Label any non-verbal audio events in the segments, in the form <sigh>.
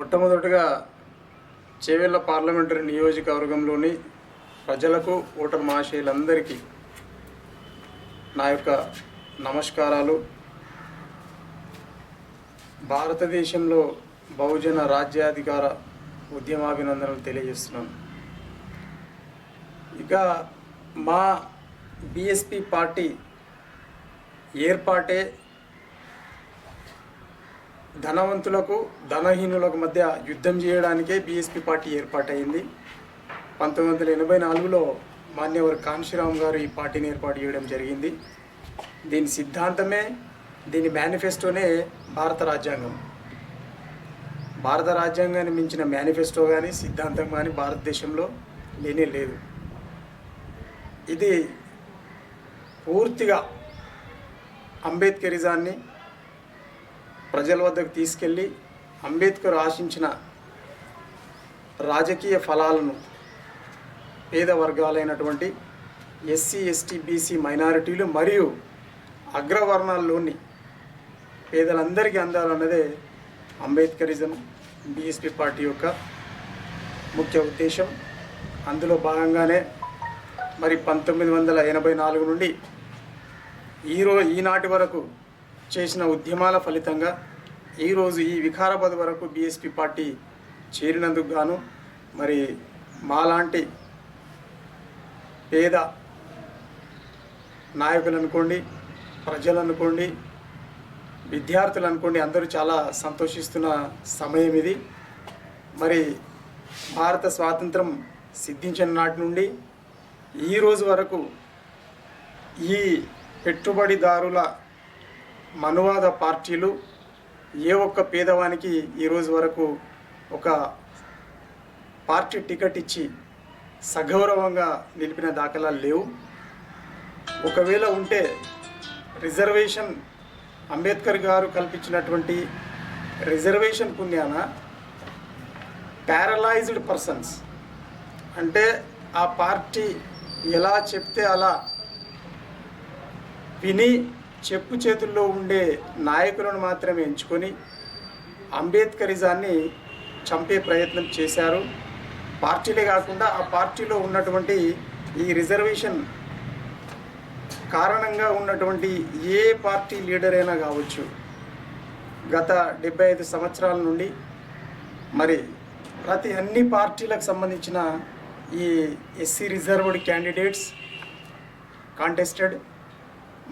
మొట్టమొదటిగా చేవెళ్ళ పార్లమెంటరీ నియోజకవర్గంలోని ప్రజలకు ఓటర్ మహాశయులందరికీ నా యొక్క నమస్కారాలు. భారతదేశంలో బహుజన రాజ్యాధికార ఉద్యమాభినందనలు తెలియజేస్తున్నాను. ఇక మా బిఎస్పి పార్టీ ఏర్పాటే ధనవంతులకు ధనహీనులకు మధ్య యుద్ధం చేయడానికే బీఎస్పీ పార్టీ ఏర్పాటైంది పంతొమ్మిది వందల ఎనభై నాలుగులో మాన్యవర్ కాంశీరామ్ గారు ఈ పార్టీని ఏర్పాటు చేయడం జరిగింది. దీని సిద్ధాంతమే దీని మేనిఫెస్టోనే భారత రాజ్యాంగం. భారత రాజ్యాంగాన్ని మించిన మేనిఫెస్టో కానీ సిద్ధాంతం కానీ భారతదేశంలో లేనే లేదు. ఇది పూర్తిగా అంబేద్కరిజాన్ని ప్రజల వద్దకు తీసుకెళ్ళి అంబేద్కర్ ఆశించిన రాజకీయ ఫలాలను పేద వర్గాలైనటువంటి ఎస్సీ ఎస్టీ బీసీ మైనారిటీలు మరియు అగ్రవర్ణాల్లోని పేదలందరికీ అందాలన్నదే అంబేద్కరిజం బీఎస్పీ పార్టీ యొక్క ముఖ్య ఉద్దేశం. అందులో భాగంగానే మరి పంతొమ్మిది వందల ఎనభై నాలుగు నుండి ఈరో ఈనాటి వరకు చేసిన ఉద్యమాల ఫలితంగా ఈరోజు ఈ వికారాబాద్ వరకు బీఎస్పీ పార్టీ చేరినందుకు గాను మరి మాలాంటి పేద నాయకులు అనుకోండి ప్రజలు అనుకోండి విద్యార్థులు అనుకోండి అందరూ చాలా సంతోషిస్తున్న సమయం ఇది. మరి భారత స్వాతంత్రం సిద్ధించిన నాటి నుండి ఈరోజు వరకు ఈ పెట్టుబడిదారుల మనువాద పార్టీలు ఏ ఒక్క పేదవానికి ఈరోజు వరకు ఒక పార్టీ టికెట్ ఇచ్చి సగౌరవంగా నిలిపిన దాఖలాలు లేవు. ఒకవేళ ఉంటే రిజర్వేషన్ అంబేద్కర్ గారు కల్పించినటువంటి రిజర్వేషన్ పుణ్యాన ప్యారలైజ్డ్ పర్సన్స్ అంటే ఆ పార్టీ ఎలా చెప్తే అలా విని చెప్పు చేతుల్లో ఉండే నాయకులను మాత్రమే ఎంచుకొని అంబేద్కరిజాన్ని చంపే ప్రయత్నం చేశారు. పార్టీలే కాకుండా ఆ పార్టీలో ఉన్నటువంటి ఈ రిజర్వేషన్ కారణంగా ఉన్నటువంటి ఏ పార్టీ లీడర్ అయినా కావచ్చు గత డెబ్బై ఐదు సంవత్సరాల నుండి మరి ప్రతి అన్ని పార్టీలకు సంబంధించిన ఈ ఎస్సీ రిజర్వ్డ్ క్యాండిడేట్స్ కాంటెస్టెడ్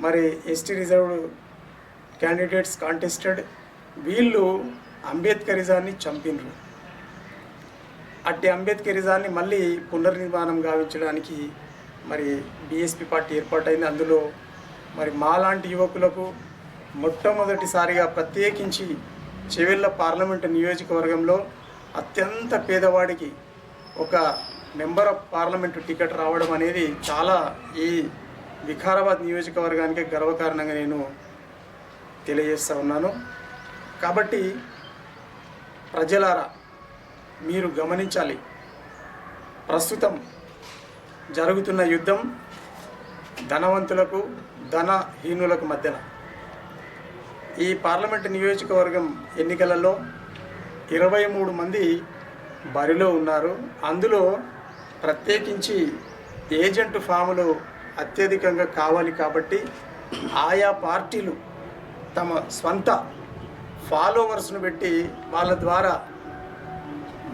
మరి ఎస్టీ రిజర్వ్డ్ క్యాండిడేట్స్ కాంటెస్టెడ్ వీళ్ళు అంబేద్కరిజాన్ని చంపినరు. అట్టి అంబేద్కరిజాన్ని మళ్ళీ పునర్నిర్మాణం గావించడానికి మరి బీఎస్పీ పార్టీ ఏర్పాటైంది. అందులో మరి మాలాంటి యువకులకు మొట్టమొదటిసారిగా ప్రత్యేకించి చెవెళ్ళ పార్లమెంటు నియోజకవర్గంలో అత్యంత పేదవాడికి ఒక మెంబర్ ఆఫ్ పార్లమెంటు టికెట్ రావడం అనేది చాలా ఈ వికారాబాద్ నియోజకవర్గానికి గర్వకారణంగా నేను తెలియజేస్తూ ఉన్నాను. కాబట్టి ప్రజలారా మీరు గమనించాలి ప్రస్తుతం జరుగుతున్న యుద్ధం ధనవంతులకు ధనహీనులకు మధ్యన. ఈ పార్లమెంటు నియోజకవర్గం ఎన్నికలలో ఇరవై మూడు మంది బరిలో ఉన్నారు. అందులో ప్రత్యేకించి ఏజెంట్ ఫాములు అత్యధికంగా కావాలి కాబట్టి ఆయా పార్టీలు తమ స్వంత ఫాలోవర్స్ను పెట్టి వాళ్ళ ద్వారా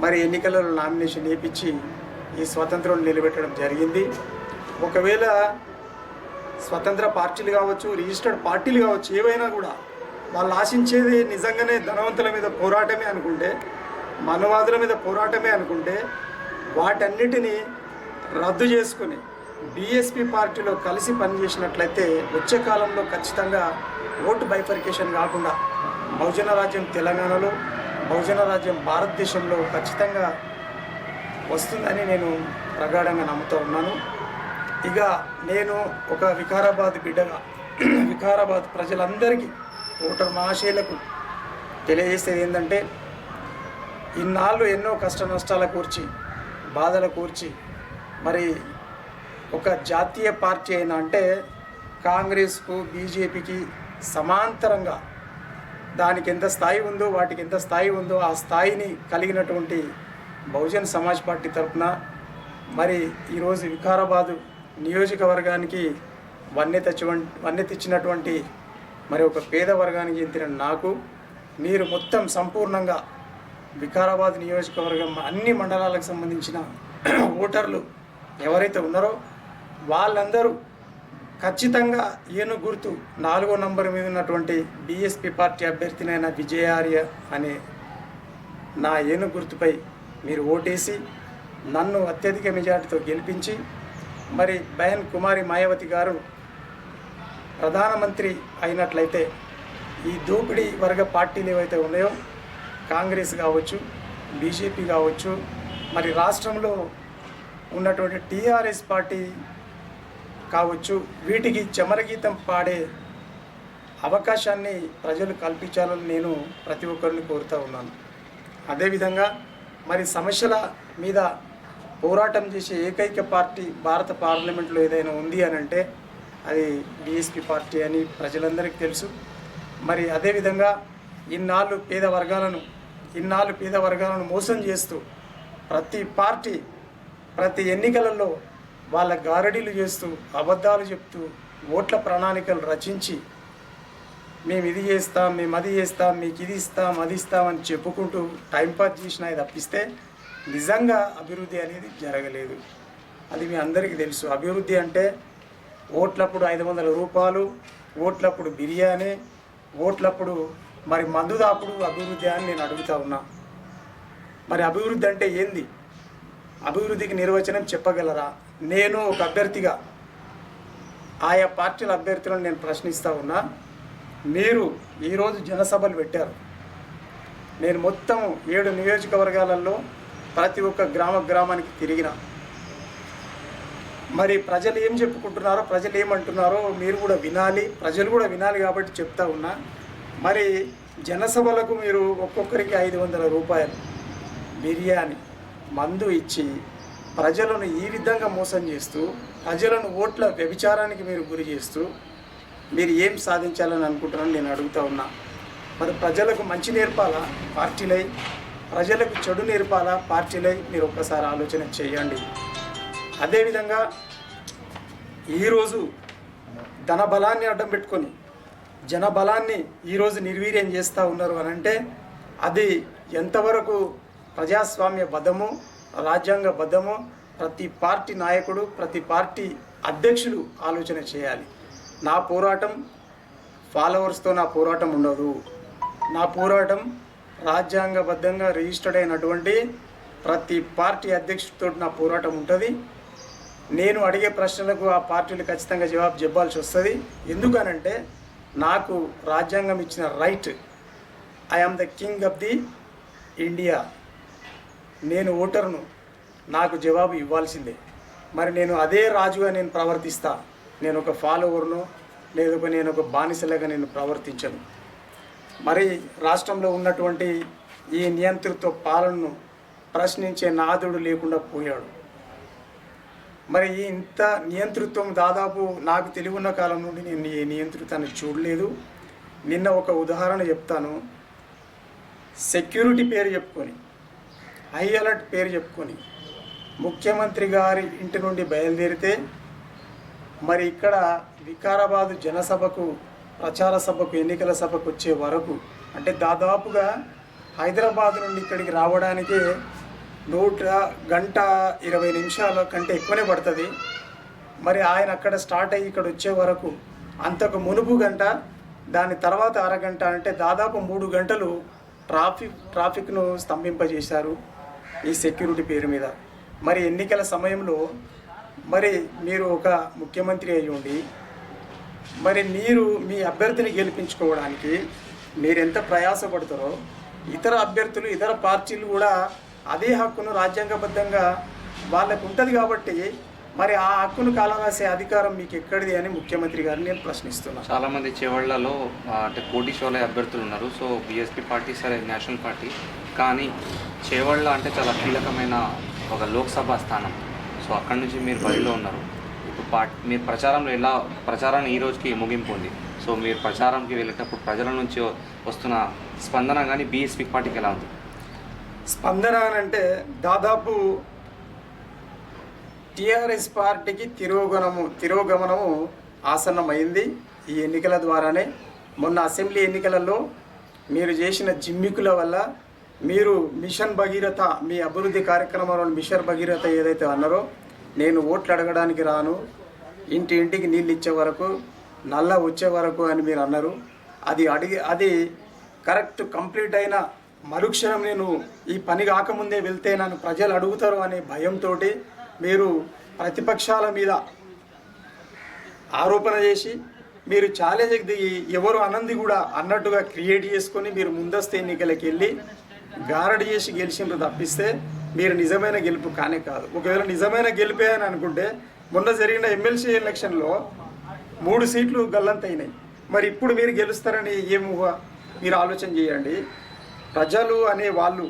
మరి ఎన్నికలలో నామినేషన్ వేయించి ఈ స్వతంత్రం నిలబెట్టడం జరిగింది. ఒకవేళ స్వతంత్ర పార్టీలు కావచ్చు రిజిస్టర్డ్ పార్టీలు కావచ్చు ఏవైనా కూడా వాళ్ళు ఆశించేది నిజంగానే ధనవంతుల మీద పోరాటమే అనుకుంటే మనవాదుల మీద పోరాటమే అనుకుంటే వాటన్నిటినీ రద్దు చేసుకుని బీఎస్పీ పార్టీలో కలిసి పనిచేసినట్లయితే వచ్చే కాలంలో ఖచ్చితంగా ఓటు బైఫర్కేషన్ కాకుండా బహుజన రాజ్యం తెలంగాణలో బహుజన రాజ్యం భారతదేశంలో ఖచ్చితంగా వస్తుందని నేను ప్రగాఢంగా నమ్ముతూ ఉన్నాను. ఇక నేను ఒక వికారాబాద్ బిడ్డగా <clears throat> వికారాబాద్ ప్రజలందరికీ ఓటర్ మహాశయులకు తెలియజేసేది ఏంటంటే ఇన్నాళ్ళు ఎన్నో కష్ట నష్టాల కూర్చి బాధల కూర్చి మరి ఒక జాతీయ పార్టీ అయినా అంటే కాంగ్రెస్కు బీజేపీకి సమాంతరంగా దానికి ఎంత స్థాయి ఉందో వాటికి ఎంత స్థాయి ఉందో ఆ స్థాయిని కలిగినటువంటి బహుజన్ సమాజ్ పార్టీ తరఫున మరి ఈరోజు వికారాబాదు నియోజకవర్గానికి వన్నె తెచ్చి వన్నె తెచ్చినటువంటి మరి ఒక పేద వర్గానికి చెందిన నాకు మీరు మొత్తం సంపూర్ణంగా వికారాబాద్ నియోజకవర్గం అన్ని మండలాలకు సంబంధించిన ఓటర్లు ఎవరైతే ఉన్నారో వాళ్ళందరూ ఖచ్చితంగా ఏను గుర్తు నాలుగో నంబర్ మీద ఉన్నటువంటి బీఎస్పీ పార్టీ అభ్యర్థినైన విజయార్య అనే నా ఏను గుర్తుపై మీరు ఓటేసి నన్ను అత్యధిక మెజార్టీతో గెలిపించి మరి బయన్ కుమారి మాయావతి గారు ప్రధానమంత్రి అయినట్లయితే ఈ దోపిడీ వర్గ పార్టీలు ఏవైతే ఉన్నాయో కాంగ్రెస్ కావచ్చు బీజేపీ కావచ్చు మరి రాష్ట్రంలో ఉన్నటువంటి టీఆర్ఎస్ పార్టీ కావచ్చు. వీటికి చమరగీతం పాడే అవకాశాన్ని ప్రజలు కల్పించాలని నేను ప్రతి ఒక్కరిని కోరుతూ ఉన్నాను. అదేవిధంగా మరి సమస్యల మీద పోరాటం చేసే ఏకైక పార్టీ భారత పార్లమెంట్లో ఏదైనా ఉంది అని అంటే అది బీఎస్పీ పార్టీ అని ప్రజలందరికీ తెలుసు. మరి అదేవిధంగా ఇన్నాళ్ళు పేద వర్గాలను ఇన్నాళ్ళు పేద వర్గాలను మోసం చేస్తూ ప్రతి పార్టీ ప్రతి ఎన్నికలలో వాళ్ళ గారడీలు చేస్తూ అబద్ధాలు చెప్తూ ఓట్ల ప్రణాళికలు రచించి మేము ఇది చేస్తాం మేము అది చేస్తాం మీకు ఇది ఇస్తాం అది ఇస్తాం అని చెప్పుకుంటూ టైంపాస్ చేసిన తప్పిస్తే నిజంగా అభివృద్ధి అనేది జరగలేదు. అది మీ అందరికీ తెలుసు. అభివృద్ధి అంటే ఓట్లప్పుడు ఐదు వందల రూపాయలు ఓట్లప్పుడు బిర్యానీ ఓట్లప్పుడు మరి మందు దాపుడు అభివృద్ధి అని నేను అడుగుతా ఉన్నా. మరి అభివృద్ధి అంటే ఏంది? అభివృద్ధికి నిర్వచనం చెప్పగలరా? నేను ఒక అభ్యర్థిగా ఆయా పార్టీల అభ్యర్థులను నేను ప్రశ్నిస్తూ ఉన్నా మీరు ఈరోజు జనసభలు పెట్టారు. నేను మొత్తం ఏడు నియోజకవర్గాలలో ప్రతి ఒక్క గ్రామ గ్రామానికి తిరిగిన. మరి ప్రజలు ఏం చెప్పుకుంటున్నారో ప్రజలు ఏమంటున్నారో మీరు కూడా వినాలి ప్రజలు కూడా వినాలి కాబట్టి చెప్తా ఉన్నా. మరి జనసభలకు మీరు ఒక్కొక్కరికి ఐదు వందల రూపాయలు బిర్యానీ మందు ఇచ్చి ప్రజలను ఈ విధంగా మోసం చేస్తూ ప్రజలను ఓట్ల వ్యభిచారానికి మీరు గురి చేస్తూ మీరు ఏం సాధించాలని అనుకుంటున్నారని నేను అడుగుతా ఉన్నా. మరి ప్రజలకు మంచి నేర్పాలా పార్టీలై? ప్రజలకు చెడు నేర్పాలా పార్టీలై? మీరు ఒక్కసారి ఆలోచన చేయండి. అదేవిధంగా ఈరోజు ధన బలాన్ని అడ్డం పెట్టుకొని జన బలాన్ని ఈరోజు నిర్వీర్యం చేస్తూ ఉన్నారు అని అంటే అది ఎంతవరకు ప్రజాస్వామ్య బద్ధము రాజ్యాంగ బద్ధము ప్రతి పార్టీ నాయకుడు ప్రతి పార్టీ అధ్యక్షులు ఆలోచన చేయాలి. నా పోరాటం ఫాలోవర్స్తో నా పోరాటం ఉండదు. నా పోరాటం రాజ్యాంగబద్ధంగా రిజిస్టర్డ్ అయినటువంటి ప్రతి పార్టీ అధ్యక్షుడితో నా పోరాటం ఉంటుంది. నేను అడిగే ప్రశ్నలకు ఆ పార్టీలు ఖచ్చితంగా జవాబు చెప్పాల్సి వస్తుంది. ఎందుకనంటే నాకు రాజ్యాంగం ఇచ్చిన right. I am the king of the India నేను ఓటర్ను నాకు జవాబు ఇవ్వాల్సిందే. మరి నేను అదే రాజుగా నేను ప్రవర్తిస్తా. నేను ఒక ఫాలోవర్ను లేదా నేను ఒక బానిసలాగా నేను ప్రవర్తించను. మరి రాష్ట్రంలో ఉన్నటువంటి ఈ నియంతృత్వ పాలనను ప్రశ్నించే నాదుడు లేకుండా పోయాడు. మరి ఇంత నియంతృత్వం దాదాపు నాకు తెలివున్న కాలం నుండి నేను ఈ నియంతృత్వాన్ని చూడలేదు. నిన్న ఒక ఉదాహరణ చెప్తాను. సెక్యూరిటీ పేరు చెప్పుకొని. హై అలర్ట్ పేరు చెప్పుకొని ముఖ్యమంత్రి గారి ఇంటి నుండి బయలుదేరితే మరి ఇక్కడ వికారాబాదు జనసభకు ప్రచార సభకు ఎన్నికల సభకు వచ్చే వరకు అంటే దాదాపుగా హైదరాబాద్ నుండి ఇక్కడికి రావడానికి నూట గంట ఇరవై నిమిషాల కంటే ఎక్కువనే పడుతుంది. మరి ఆయన అక్కడ స్టార్ట్ అయ్యి ఇక్కడ వచ్చే వరకు అంతకు మునుపు గంట దాని తర్వాత అరగంట అంటే దాదాపు మూడు గంటలు ట్రాఫిక్ ట్రాఫిక్ను స్తంభింపజేశారు. ఈ సెక్యూరిటీ పేరు మీద. మరి ఎన్నికల సమయంలో మరి మీరు ఒక ముఖ్యమంత్రి అయి ఉండి మరి మీరు మీ అభ్యర్థిని గెలిపించుకోవడానికి మీరు ఎంత ప్రయాసపడతారో ఇతర అభ్యర్థులు ఇతర పార్టీలు కూడా అదే హక్కును రాజ్యాంగబద్ధంగా వాళ్ళకు ఉంటుంది కాబట్టి మరి ఆ హక్కును కాలరాసే అధికారం మీకు ఎక్కడిది అని ముఖ్యమంత్రి గారిని నేను ప్రశ్నిస్తున్నాను చాలా మంది చేవళ్ళలో అంటే షోల అభ్యర్థులు ఉన్నారు. సో బీఎస్పీ పార్టీ సరే నేషనల్ పార్టీ. కానీ చేవళ్ళ అంటే చాలా కీలకమైన ఒక లోక్సభ స్థానం. సో అక్కడి నుంచి మీరు బరిలో ఉన్నారు. ఇప్పుడు పార్టీ మీరు ప్రచారంలో ఎలా ప్రచారాన్ని ఈ రోజుకి ముగింపు ఉంది? సో మీరు ప్రచారంకి వెళ్ళేటప్పుడు ప్రజల నుంచి వస్తున్న స్పందన కానీ బీఎస్పీ పార్టీకి ఎలా ఉంది? స్పందన అని అంటే దాదాపు టిఆర్ఎస్ పార్టీకి తిరోగమనము తిరోగమనము ఆసన్నమైంది ఈ ఎన్నికల ద్వారానే. మొన్న అసెంబ్లీ ఎన్నికలలో మీరు చేసిన జిమ్మికుల వల్ల మీరు మిషన్ భగీరథ మీ అభివృద్ధి కార్యక్రమంలో మిషన్ భగీరథ ఏదైతే అన్నారో నేను ఓట్లు అడగడానికి రాను. ఇంటి ఇంటికి నీళ్ళు ఇచ్చే వరకు నల్ల వచ్చే వరకు అని మీరు అన్నారు. అది అడిగి అది కరెక్ట్ కంప్లీట్ అయిన మరుక్షణం నేను ఈ పని కాకముందే వెళ్తే నన్ను ప్రజలు అడుగుతారు అనే భయంతో మీరు ప్రతిపక్షాల మీద ఆరోపణ చేసి మీరు ఛాలెంజ్కి దిగి ఎవరు అనంది కూడా అన్నట్టుగా క్రియేట్ చేసుకొని మీరు ముందస్తు ఎన్నికలకు వెళ్ళి గారడి చేసి గెలిచిండ్రు తప్పిస్తే మీరు నిజమైన గెలుపు కానే కాదు. ఒకవేళ నిజమైన గెలిపే అని అనుకుంటే మొన్న జరిగిన ఎమ్మెల్సీ ఎలక్షన్లో మూడు సీట్లు గల్లంతైనాయి మరి ఇప్పుడు మీరు గెలుస్తారని ఏం ఊహ? మీరు ఆలోచన చేయండి. ప్రజలు అనే వాళ్ళు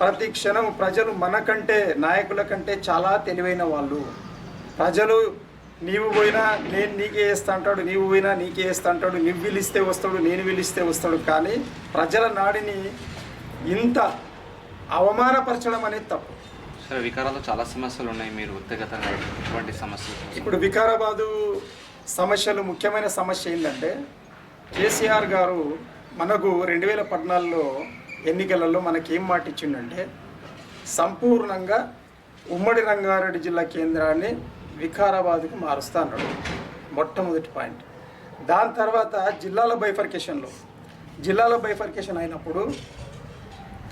ప్రతి క్షణం ప్రజలు మనకంటే నాయకుల కంటే చాలా తెలివైన వాళ్ళు. ప్రజలు నీవు పోయినా నేను నీకే వేస్తా అంటాడు నీవు పోయినా నీకే వేస్తా అంటాడు నువ్వు పిలిస్తే వస్తాడు నేను పిలిస్తే వస్తాడు. కానీ ప్రజల నాడిని ఇంత అవమానపరచడం అనేది తప్పు. సరే వికారాల్లో చాలా సమస్యలు ఉన్నాయి. మీరు వ్యక్తిగతంగా ఎటువంటి సమస్యలు? ఇప్పుడు వికారాబాదు సమస్యలు ముఖ్యమైన సమస్య ఏంటంటే కేసీఆర్ గారు మనకు రెండు వేల పద్నాలుగులో ఎన్నికలలో మనకి ఏం మాట ఇచ్చిందంటే సంపూర్ణంగా ఉమ్మడి రంగారెడ్డి జిల్లా కేంద్రాన్ని వికారాబాద్కు మారుస్తా అన్నాడు. మొట్టమొదటి పాయింట్. దాని తర్వాత జిల్లాల బైఫర్కేషన్లో. జిల్లాల బైఫర్కేషన్ అయినప్పుడు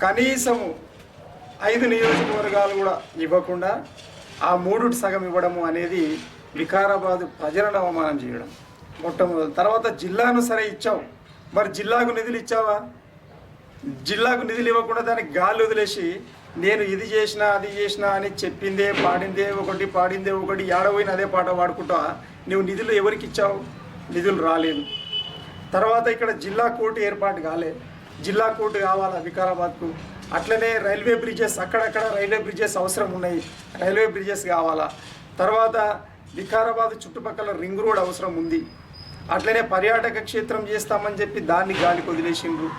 కనీసము ఐదు నియోజకవర్గాలు కూడా ఇవ్వకుండా ఆ మూడు సగం ఇవ్వడము అనేది వికారాబాద్ ప్రజలను అవమానం చేయడం. మొట్టమొదటి. తర్వాత జిల్లాను సరే ఇచ్చావు. మరి జిల్లాకు నిధులు ఇచ్చావా? జిల్లాకు నిధులు ఇవ్వకుండా దానికి గాలి వదిలేసి నేను ఇది చేసినా అది చేసినా అని చెప్పిందే పాడిందే ఒకటి పాడిందే ఒకటి ఏడవైన అదే పాట పాడుకుంటా నువ్వు నిధులు ఎవరికి ఇచ్చావు? నిధులు రాలేదు. తర్వాత ఇక్కడ జిల్లా కోర్టు ఏర్పాటు కాలే. జిల్లా కోర్టు కావాలా వికారాబాద్కు? అట్లనే రైల్వే బ్రిడ్జెస్ అక్కడక్కడ రైల్వే బ్రిడ్జెస్ అవసరం ఉన్నాయి. రైల్వే బ్రిడ్జెస్ కావాలా? తర్వాత వికారాబాద్ చుట్టుపక్కల రింగ్ రోడ్ అవసరం ఉంది. అట్లనే పర్యాటక క్షేత్రం చేస్తామని చెప్పి దాన్ని గాలికి వదిలేసిండ్రు.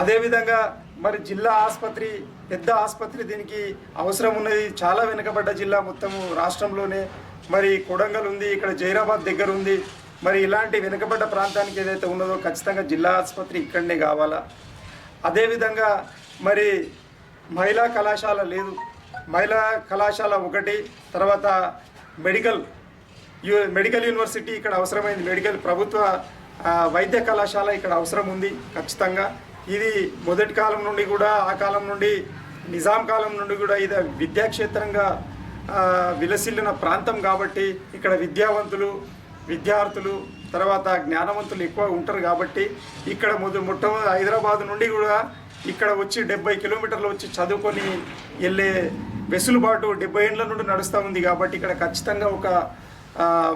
అదేవిధంగా మరి జిల్లా ఆసుపత్రి పెద్ద ఆసుపత్రి దీనికి అవసరం ఉన్నది. చాలా వెనుకబడ్డ జిల్లా మొత్తము రాష్ట్రంలోనే. మరి కొడంగల్ ఉంది ఇక్కడ జైరాబాద్ దగ్గర ఉంది. మరి ఇలాంటి వెనుకబడ్డ ప్రాంతానికి ఏదైతే ఉన్నదో ఖచ్చితంగా జిల్లా ఆసుపత్రి ఇక్కడనే కావాలా? అదేవిధంగా మరి మహిళా కళాశాల లేదు. మహిళా కళాశాల ఒకటి తర్వాత మెడికల్ యూ మెడికల్ యూనివర్సిటీ ఇక్కడ అవసరమైంది. మెడికల్ ప్రభుత్వ వైద్య కళాశాల ఇక్కడ అవసరం ఉంది ఖచ్చితంగా. ఇది మొదటి కాలం నుండి కూడా ఆ కాలం నుండి నిజాం కాలం నుండి కూడా ఇది విద్యాక్షేత్రంగా విలసిల్లిన ప్రాంతం కాబట్టి ఇక్కడ విద్యావంతులు విద్యార్థులు తర్వాత జ్ఞానవంతులు ఎక్కువ ఉంటారు కాబట్టి ఇక్కడ మొదటి మొట్టమొదటి హైదరాబాద్ నుండి కూడా ఇక్కడ వచ్చి డెబ్బై కిలోమీటర్లు వచ్చి చదువుకొని వెళ్ళే వెసులుబాటు డెబ్బై ఏళ్ళ నుండి నడుస్తూ ఉంది కాబట్టి ఇక్కడ ఖచ్చితంగా ఒక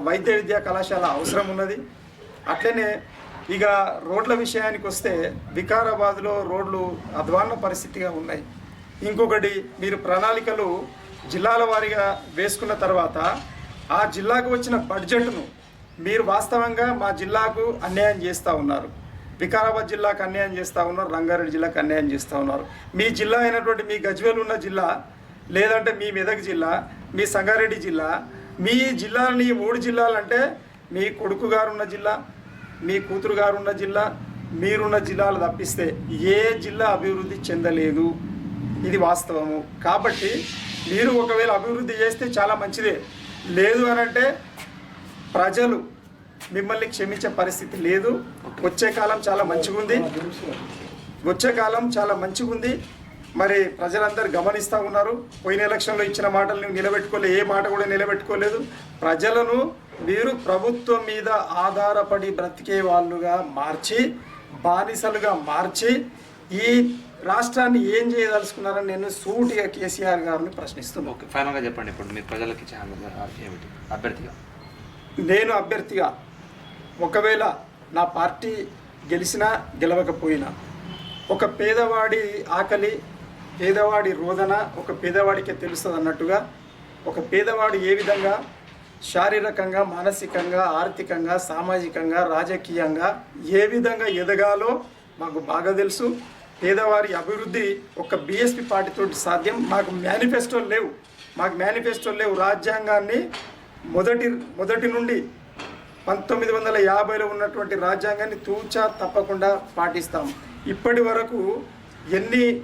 వైద్య విద్యా కళాశాల అవసరం ఉన్నది. అట్లనే ఇక రోడ్ల విషయానికి వస్తే వికారాబాద్లో రోడ్లు అధ్వాన్న పరిస్థితిగా ఉన్నాయి. ఇంకొకటి మీరు ప్రణాళికలు జిల్లాల వారీగా వేసుకున్న తర్వాత ఆ జిల్లాకు వచ్చిన బడ్జెట్ను మీరు వాస్తవంగా మా జిల్లాకు అన్యాయం చేస్తూ ఉన్నారు. వికారాబాద్ జిల్లాకు అన్యాయం చేస్తూ ఉన్నారు రంగారెడ్డి జిల్లాకు అన్యాయం చేస్తూ ఉన్నారు. మీ జిల్లా అయినటువంటి మీ గజ్వేల్ ఉన్న జిల్లా లేదంటే మీ మెదక్ జిల్లా మీ సంగారెడ్డి జిల్లా మీ జిల్లాని మూడు జిల్లాలంటే మీ కొడుకు గారు ఉన్న జిల్లా మీ కూతురు గారు ఉన్న జిల్లా మీరున్న జిల్లాలు తప్పిస్తే ఏ జిల్లా అభివృద్ధి చెందలేదు. ఇది వాస్తవము. కాబట్టి మీరు ఒకవేళ అభివృద్ధి చేస్తే చాలా మంచిదే. లేదు అని అంటే ప్రజలు మిమ్మల్ని క్షమించే పరిస్థితి లేదు. వచ్చే కాలం చాలా మంచిగా ఉంది వచ్చే కాలం చాలా మంచిగా ఉంది మరి ప్రజలందరూ గమనిస్తూ ఉన్నారు. పోయిన ఎలక్షన్లో ఇచ్చిన మాటలు నిలబెట్టుకోలేదు నిలబెట్టుకోలే ఏ మాట కూడా నిలబెట్టుకోలేదు. ప్రజలను మీరు ప్రభుత్వం మీద ఆధారపడి బ్రతికే వాళ్ళుగా మార్చి బానిసలుగా మార్చి ఈ రాష్ట్రాన్ని ఏం చేయదలుచుకున్నారని నేను సూటిగా కేసీఆర్ గారిని ప్రశ్నిస్తున్నాను. ఓకే ఫైనల్గా చెప్పండి ఇప్పుడు మీరు ప్రజలకి ఏమిటి? అభ్యర్థిగా. నేను అభ్యర్థిగా. ఒకవేళ నా పార్టీ గెలిచినా గెలవకపోయినా ఒక పేదవాడి ఆకలి పేదవాడి రోదన ఒక పేదవాడికే తెలుస్తుంది అన్నట్టుగా ఒక పేదవాడు ఏ విధంగా శారీరకంగా మానసికంగా ఆర్థికంగా సామాజికంగా రాజకీయంగా ఏ విధంగా ఎదగాలో మాకు బాగా తెలుసు. పేదవారి అభివృద్ధి ఒక బీఎస్పీ పార్టీతోటి సాధ్యం. మాకు మేనిఫెస్టోలు లేవు. మాకు మేనిఫెస్టోలు లేవు. రాజ్యాంగాన్ని మొదటి మొదటి నుండి పంతొమ్మిది వందల యాభైలో ఉన్నటువంటి రాజ్యాంగాన్ని తూచా తప్పకుండా పాటిస్తాం. ఇప్పటి వరకు ఎన్ని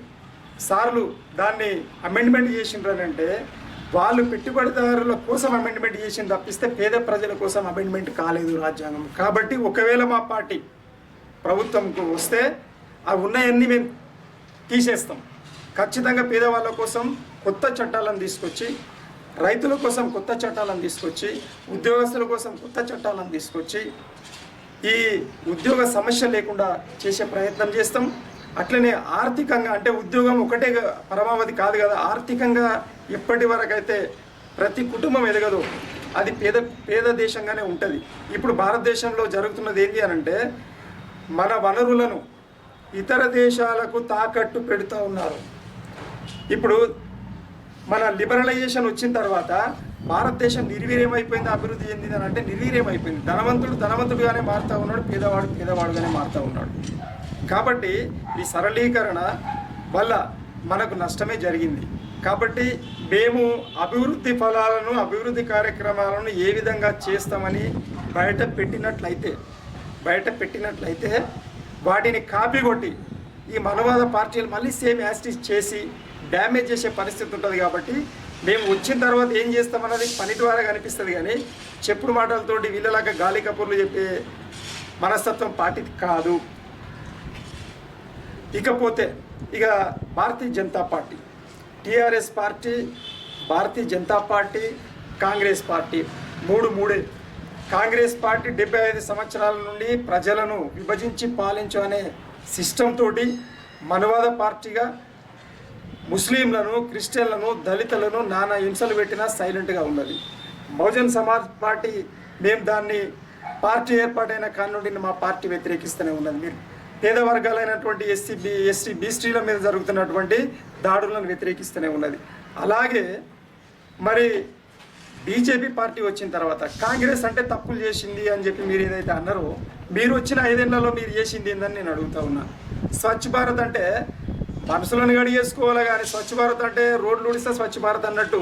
సార్లు దాన్ని అమెండ్మెంట్ చేసిండ్రనంటే వాళ్ళు పెట్టుబడిదారుల కోసం అమెండ్మెంట్ చేసింది తప్పిస్తే పేద ప్రజల కోసం అమెండ్మెంట్ కాలేదు రాజ్యాంగం. కాబట్టి ఒకవేళ మా పార్టీ ప్రభుత్వంకు వస్తే ఆ ఉన్నాయన్నీ మేము తీసేస్తాం. ఖచ్చితంగా పేదవాళ్ళ కోసం కొత్త చట్టాలను తీసుకొచ్చి రైతుల కోసం కొత్త చట్టాలను తీసుకొచ్చి ఉద్యోగస్తుల కోసం కొత్త చట్టాలను తీసుకొచ్చి ఈ ఉద్యోగ సమస్య లేకుండా చేసే ప్రయత్నం చేస్తాం. అట్లనే ఆర్థికంగా అంటే ఉద్యోగం ఒకటే పరమావధి కాదు కదా ఆర్థికంగా ఎప్పటి వరకు అయితే ప్రతి కుటుంబం ఎదగదు అది పేద పేద దేశంగానే ఉంటుంది. ఇప్పుడు భారతదేశంలో జరుగుతున్నది ఏంటి అని అంటే మన వనరులను ఇతర దేశాలకు తాకట్టు పెడుతూ ఉన్నారు. ఇప్పుడు మన లిబరలైజేషన్ వచ్చిన తర్వాత భారతదేశం నిర్వీర్యమైపోయింది అభివృద్ధి చెందింది అని అంటే నిర్వీర్యమైపోయింది. ధనవంతుడు ధనవంతుడుగానే మారుతూ ఉన్నాడు పేదవాడు పేదవాడుగానే మారుతూ ఉన్నాడు. కాబట్టి ఈ సరళీకరణ వల్ల మనకు నష్టమే జరిగింది. కాబట్టి మేము అభివృద్ధి ఫలాలను అభివృద్ధి కార్యక్రమాలను ఏ విధంగా చేస్తామని బయట పెట్టినట్లయితే బయట పెట్టినట్లయితే వాటిని కాపీ కొట్టి ఈ మనవాద పార్టీలు మళ్ళీ సేమ్ యాస్టిస్ చేసి డ్యామేజ్ చేసే పరిస్థితి ఉంటుంది కాబట్టి మేము వచ్చిన తర్వాత ఏం చేస్తామన్నది పని ద్వారా కనిపిస్తుంది కానీ చెప్పుడు మాటలతోటి వీళ్ళలాగా గాలి కపూర్లు చెప్పే మనస్తత్వం పార్టీ కాదు. ఇకపోతే ఇక Bharatiya Janata party TRS party Bharatiya Janata party Congress party మూడు మూడే. కాంగ్రెస్ పార్టీ డెబ్బై ఐదు సంవత్సరాల నుండి ప్రజలను విభజించి పాలించు అనే సిస్టమ్ తోటి మనవాద పార్టీగా ముస్లింలను క్రిస్టియన్లను దళితులను నానా హింసలు పెట్టినా సైలెంట్గా ఉన్నది. బహుజన్ సమాజ్ పార్టీ మేము దాన్ని పార్టీ ఏర్పాటైన కానుండి మా పార్టీ వ్యతిరేకిస్తూనే ఉన్నది. మీరు పేద వర్గాలైనటువంటి ఎస్సీ బి ఎస్టీ బీస్టీల మీద జరుగుతున్నటువంటి దాడులను వ్యతిరేకిస్తూనే ఉన్నది. అలాగే మరి బీజేపీ పార్టీ వచ్చిన తర్వాత కాంగ్రెస్ అంటే తప్పులు చేసింది అని చెప్పి మీరు ఏదైతే అన్నారో మీరు వచ్చిన ఐదేళ్ళలో మీరు చేసింది ఏందని నేను అడుగుతా ఉన్నా. స్వచ్ఛ భారత్ అంటే మనసులను గడిగేసుకోవాలి కానీ స్వచ్ఛ భారత్ అంటే రోడ్లు ఉడిస్తే స్వచ్ఛ భారత్ అన్నట్టు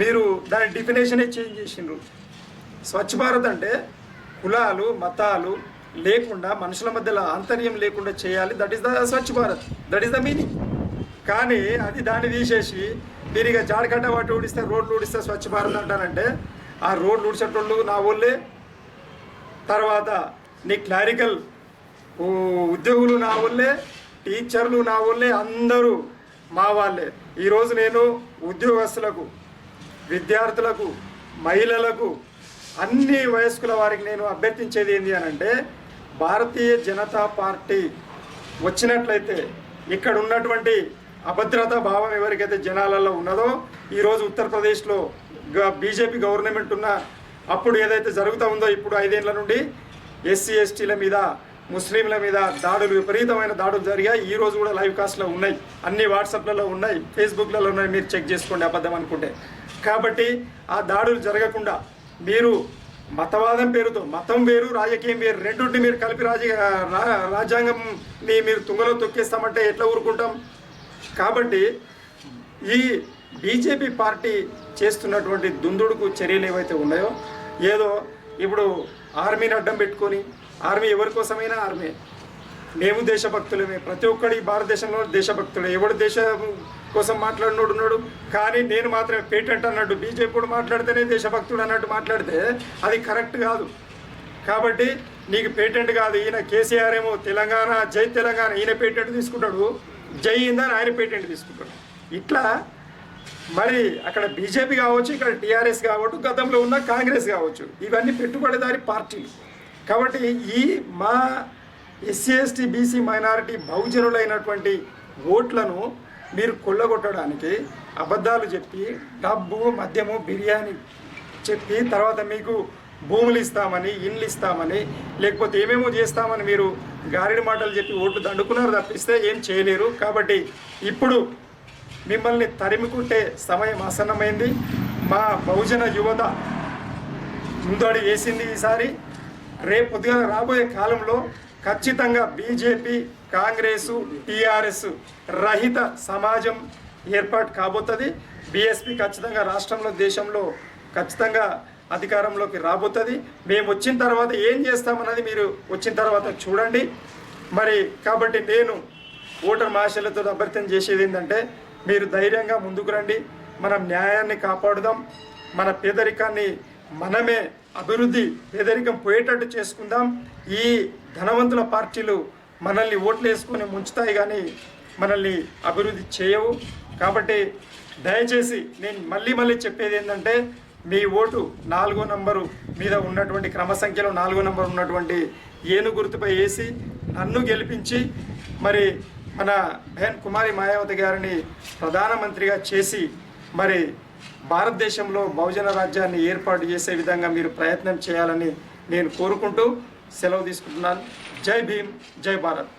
మీరు దాని డెఫినేషనే చేంజ్ చేసిండ్రు. స్వచ్ఛ భారత్ అంటే కులాలు మతాలు లేకుండా మనుషుల మధ్యలో ఆంతర్యం లేకుండా చేయాలి. That is the Swachh Bharat. That is the meaning కానీ అది దాన్ని తీసేసి మీరు ఇక జాడకట్ట వాటి ఊడిస్తే రోడ్లు ఊడిస్తే స్వచ్ఛ భారత్ అంటారంటే ఆ రోడ్లు ఊడిచేటోళ్ళు నా ఊళ్ళే తర్వాత నీ క్లారికల్ ఉద్యోగులు నా ఊళ్ళే టీచర్లు నా ఊళ్ళే అందరూ మా వాళ్ళే. ఈరోజు నేను ఉద్యోగస్తులకు విద్యార్థులకు మహిళలకు అన్ని వయస్కుల వారికి నేను అభ్యర్థించేది ఏంటి అని అంటే భారతీయ జనతా పార్టీ వచ్చినట్లయితే ఇక్కడ ఉన్నటువంటి అభద్రతా భావం ఎవరికైతే జనాలలో ఉన్నదో ఈరోజు ఉత్తరప్రదేశ్లో బీజేపీ గవర్నమెంట్ ఉన్న అప్పుడు ఏదైతే జరుగుతూ ఉందో ఇప్పుడు ఐదేళ్ళ నుండి ఎస్సీ ఎస్టీల మీద ముస్లింల మీద దాడులు విపరీతమైన దాడులు జరిగాయి. ఈ రోజు కూడా లైవ్ కాస్ట్లో ఉన్నాయి. అన్ని వాట్సాప్లలో ఉన్నాయి. ఫేస్బుక్లలో ఉన్నాయి. మీరు చెక్ చేసుకోండి అబద్ధం అనుకుంటే. కాబట్టి ఆ దాడులు జరగకుండా మీరు మతవాదం పేరుతో మతం వేరు రాజకీయం వేరు రెండుంటి మీరు కలిపి రాజ రా- రాజ్యాంగం మీ మీరు తుంగలో తొక్కేస్తామంటే ఎట్లా ఊరుకుంటాం? కాబట్టి ఈ బీజేపీ పార్టీ చేస్తున్నటువంటి దుందుడుకు చర్యలు ఏవైతే ఉన్నాయో ఏదో ఇప్పుడు ఆర్మీని అడ్డం పెట్టుకొని ఆర్మీ ఎవరి కోసమైనా ఆర్మీ. మేము దేశభక్తులమే. ప్రతి ఒక్కడి భారతదేశంలో దేశభక్తులే ఎవడు దేశ కోసం మాట్లాడినోడు ఉన్నాడు. కానీ నేను మాత్రమే పేటెంట్ అన్నట్టు బీజేపీ కూడా మాట్లాడితేనే దేశభక్తుడు అన్నట్టు మాట్లాడితే అది కరెక్ట్ కాదు. కాబట్టి నీకు పేటెంట్ కాదు. ఈయన కేసీఆర్ ఏమో తెలంగాణ జై తెలంగాణ ఈయన పేటెంట్ తీసుకుంటాడు. జై ఇందని ఆయన పేటెంట్ తీసుకుంటాడు. ఇట్లా మరి అక్కడ బీజేపీ కావచ్చు ఇక్కడ టీఆర్ఎస్ కావచ్చు గతంలో ఉన్న కాంగ్రెస్ కావచ్చు ఇవన్నీ పెట్టుబడిదారి పార్టీలు. కాబట్టి ఈ మా ఎస్సీ ఎస్టీ బీసీ మైనారిటీ బహుజనులైనటువంటి ఓట్లను మీరు కొల్లగొట్టడానికి అబద్ధాలు చెప్పి డబ్బు మద్యము బిర్యానీ చెప్పి తర్వాత మీకు భూములు ఇస్తామని ఇండ్లు ఇస్తామని లేకపోతే ఏమేమో చేస్తామని మీరు గారిడి మాటలు చెప్పి ఓట్లు దండుకున్నారు తప్పిస్తే ఏం చేయలేరు. కాబట్టి ఇప్పుడు మిమ్మల్ని తరిమికుంటే సమయం ఆసన్నమైంది. మా బహుజన యువత ముందడి వేసింది ఈసారి. రేపు పొద్దుగా రాబోయే కాలంలో ఖచ్చితంగా బీజేపీ కాంగ్రెసు టీఆర్ఎస్ రహిత సమాజం ఏర్పాటు కాబోతుంది. బీఎస్పీ ఖచ్చితంగా రాష్ట్రంలో దేశంలో ఖచ్చితంగా అధికారంలోకి రాబోతుంది. మేము వచ్చిన తర్వాత ఏం చేస్తామన్నది మీరు వచ్చిన తర్వాత చూడండి. మరి కాబట్టి నేను ఓటర్ మహాశలతో అభ్యర్థన చేసేది ఏంటంటే మీరు ధైర్యంగా ముందుకు రండి. మనం న్యాయాన్ని కాపాడుదాం. మన పేదరికాన్ని మనమే అభివృద్ధి పేదరికం పోయేటట్టు చేసుకుందాం. ఈ ధనవంతుల పార్టీలు మనల్ని ఓట్లు వేసుకొని ముంచుతాయి కానీ మనల్ని అభివృద్ధి చేయవు. కాబట్టి దయచేసి నేను మళ్ళీ మళ్ళీ చెప్పేది ఏంటంటే మీ ఓటు నాలుగో నంబరు మీద ఉన్నటువంటి క్రమ సంఖ్యలో నాలుగో నంబర్ ఉన్నటువంటి ఏను గుర్తుపై వేసి నన్ను గెలిపించి మరి మన బెహన్ కుమారి మాయావతి గారిని ప్రధానమంత్రిగా చేసి మరి భారతదేశంలో బహుజన రాజ్యాన్ని ఏర్పాటు చేసే విధంగా మీరు ప్రయత్నం చేయాలని నేను కోరుకుంటూ సెలవు తీసుకుంటున్నాను. జై భీమ్ జై భారత్